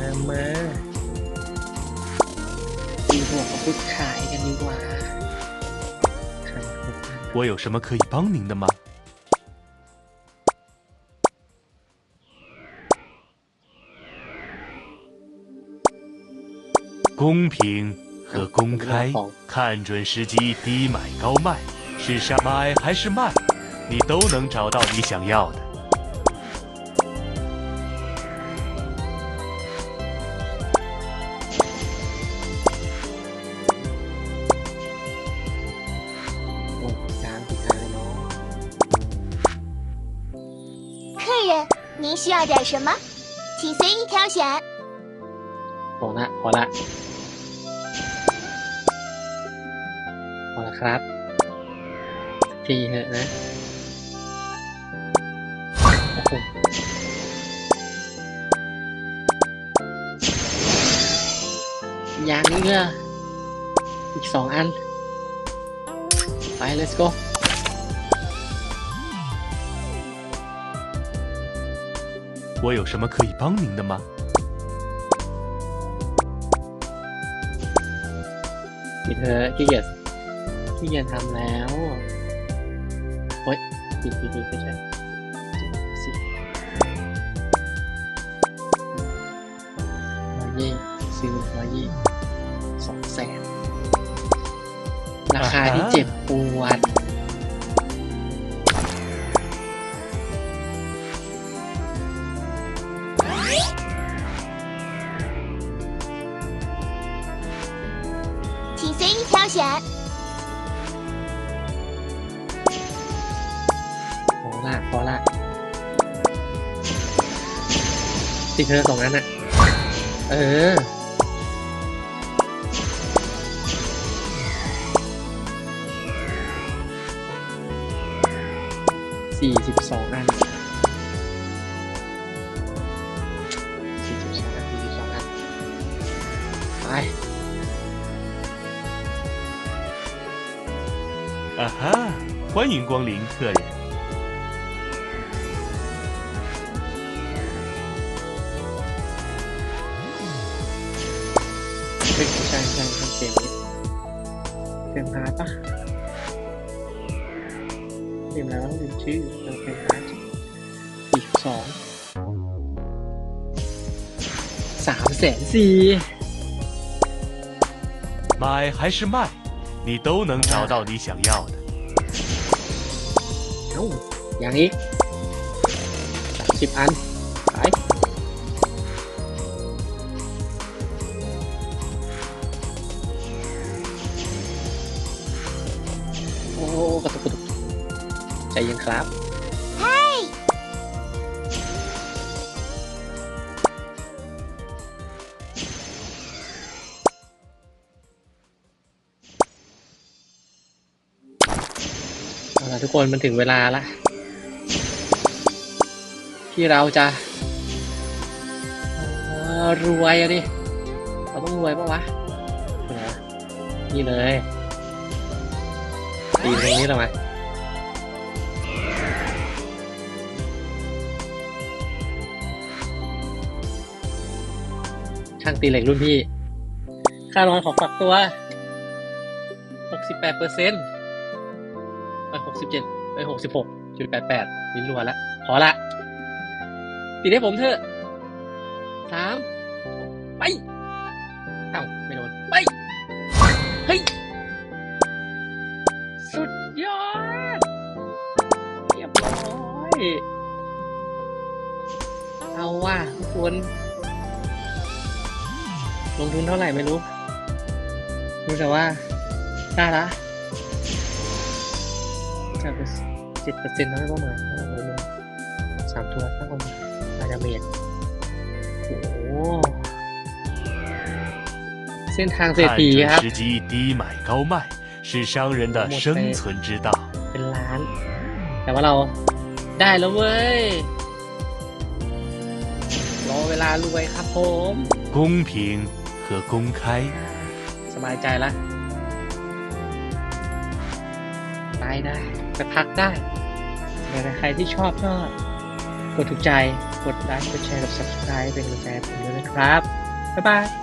มามาตีหัวกับผู้ขายกันดีกว่าขายหกพัน 我有什么可以帮您的吗？公平和公开，看准时机低买高卖，是上买还是卖，你都能找到你想要的。 客人，您需要点什么？请随意挑选。 พอละพอละพอละครับทีเถอะนะโอ้โหอย่างนี้ก็อีกสองอัน ไป let's go 我有什么可以帮您的吗？ ปิดเธอะขี้เกียจขี้เกียจทำแล้วโอ๊ยปิดปิดปิดไม่ใช่สิร้อยยี่ซื้อร้อยยี่สองแสนราคาที่เจ็บปวด 彰显。พอละพอละติดเธอสองนั้นอะเออ สี่สิบสองอันสี่สิบสองอันสี่สิบสองอันไป 啊哈，欢迎光临，客人。 เฮ้ยใช่ใช่ใช่เกมนี้เกมฮาร์ดปะเกมแล้วลืมชื่อเออเกมฮาร์ดอีกสองสามแสนสี่ 买还是卖， 你都能找到你想要的。 เอ้าอย่างนี้สามสิบอันไปโอ้กระตุกกระตุกใจเย็นครับ ละทุกคนมันถึงเวลาละที่เราจะรวยอะดิเราต้องรวยปะวะนี่เลยตีตรงนี้เราไมช่างตีเหล็กรุ่นพี่ ค่านอนของฝักตัว 68เปอร์เซ็นต์ ไปหกสิบเจ็ดไปหกสิบหกจุดแปดแปดลิ้นรัวละพอละปิดให้ผมเถอะสามไปเอ้าไม่โดนไปเฮ้ยสุดยอดเรียบร้อยเอาว่าทุกคนลงทุนเท่าไหร่ไม่รู้รู้แต่ว่าได้ละ จะเป็นเจ็ดเปอร์เซ็นต์น้อยประมาณสามตัวสักประมาณอาดาเมจโอ้โหเส้นทางเศรษ 看 ฐีครับ 准时机低买高卖，是商人的生存之道。 เป็นล้าน แต่ว่าเราได้แล้วเว้ย รอเวลารวยครับผม 公平和公开， สบายใจละไปได้ ักพักได้แต่ใครที่ชอบก็กดถูกใจ กดไลค์ กดแชร์ กด subscribe เป็นกำลังใจให้ผมด้วยนะครับ บ๊ายบาย